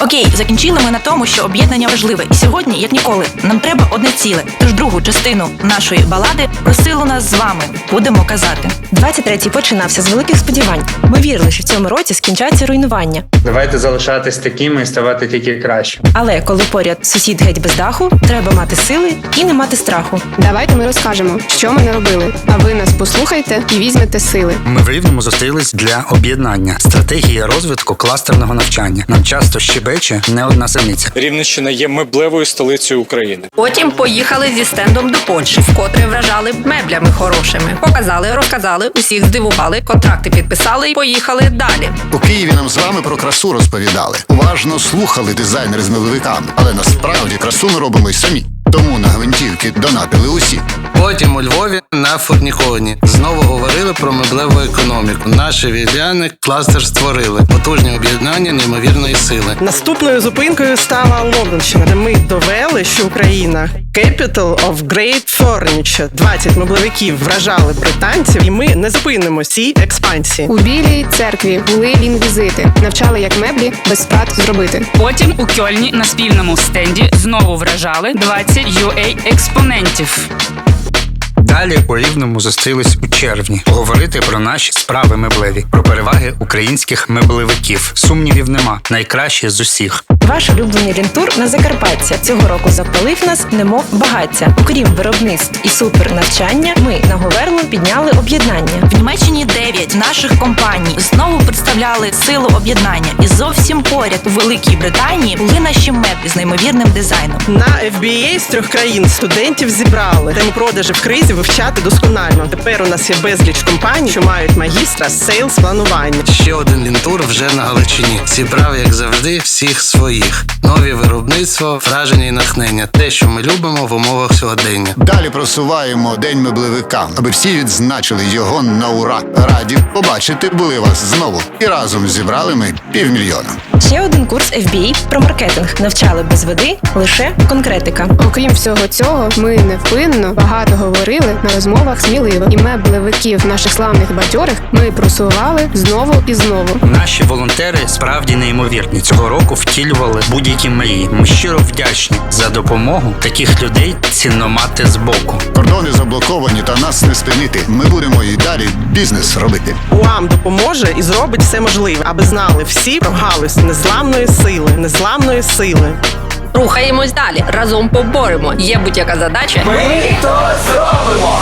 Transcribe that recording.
Окей, закінчили ми на тому, що об'єднання важливе. І сьогодні, як ніколи, нам треба одне ціле. Тож другу частину нашої балади про силу нас з вами будемо казати. 23-й починався з великих сподівань. Ми вірили, що в цьому році скінчаться руйнування. Давайте залишатись такими і ставати тільки краще. Але коли поряд сусід геть без даху, треба мати сили і не мати страху. Давайте ми розкажемо, що ми не робили. А ви нас послухайте і візьмете сили. Ми в Рівному зустрілись для об'єднання стратегії розвитку кластерного навчання. Нам часто щебече не одна самиця. Рівненщина є меблевою столицею України. Потім поїхали зі стендом до Польщі, вкотре вражали меблями хорошими. Показали, розказали, усіх здивували, контракти підписали і поїхали далі. У Києві нам з вами про красу розповідали. Уважно слухали дизайнери з миловиками, але насправді красу ми робимо й самі. Тому на гвинтівки донатили усі. Потім у Львові на Фурніконі знову говорили про меблеву економіку. Наші вів'яни кластер створили потужні об'єднання неймовірної сили. Наступною зупинкою стала Лондонщина, де ми довели, що Україна Capital of Great Furniture. 20 меблевиків вражали британців, і ми не зупинимо цій експансії. У білій церкві були лінгвізити, навчали, як меблі без втрат зробити. Потім у Кьольні на спільному стенді знову вражали 20 UA експонентів. Далі у Рівному зустрілись у червні говорити про наші справи меблеві, про переваги українських меблевиків. Сумнівів нема. Найкраще з усіх. Ваш улюблений лінтур на Закарпаття цього року запалив нас, немов багаття. Окрім виробництв і супернавчання, ми на Говерло підняли об'єднання. В Німеччині 9 наших компаній знову представляли силу об'єднання. І зовсім поряд у Великій Британії були наші меблі з неймовірним дизайном. На FBA з трьох країн студентів зібрали тему продажі в кризі вивчати досконально. Тепер у нас є безліч компаній, що мають магістра з сейлс планування. Ще один лінтур вже на Галичині. Зібрав, як завжди, всіх своїх. Нові виробництва, враження і натхнення. Те, що ми любимо в умовах сьогодення. Далі просуваємо день меблевика, аби всі відзначили його на ура. Раді побачити були вас знову. І разом зібрали ми півмільйона. Ще один курс FBA про маркетинг. Навчали без води лише конкретика. Окрім всього цього, ми невпинно багато говорили на розмовах сміливо. І меблевиків наших славних бадьорих ми просували знову і знову. Наші волонтери справді неймовірні. Цього року втілювали будь-які мрії. Ми щиро вдячні за допомогу. Таких людей цінно мати збоку. Кордони заблоковані, та нас не спинити. Ми будемо і далі бізнес робити. УАМ допоможе і зробить все можливе, аби знали всі про галузь незламної сили, незламної сили. Рухаємось далі. Разом поборемо. Є будь-яка задача. Ми то зробимо!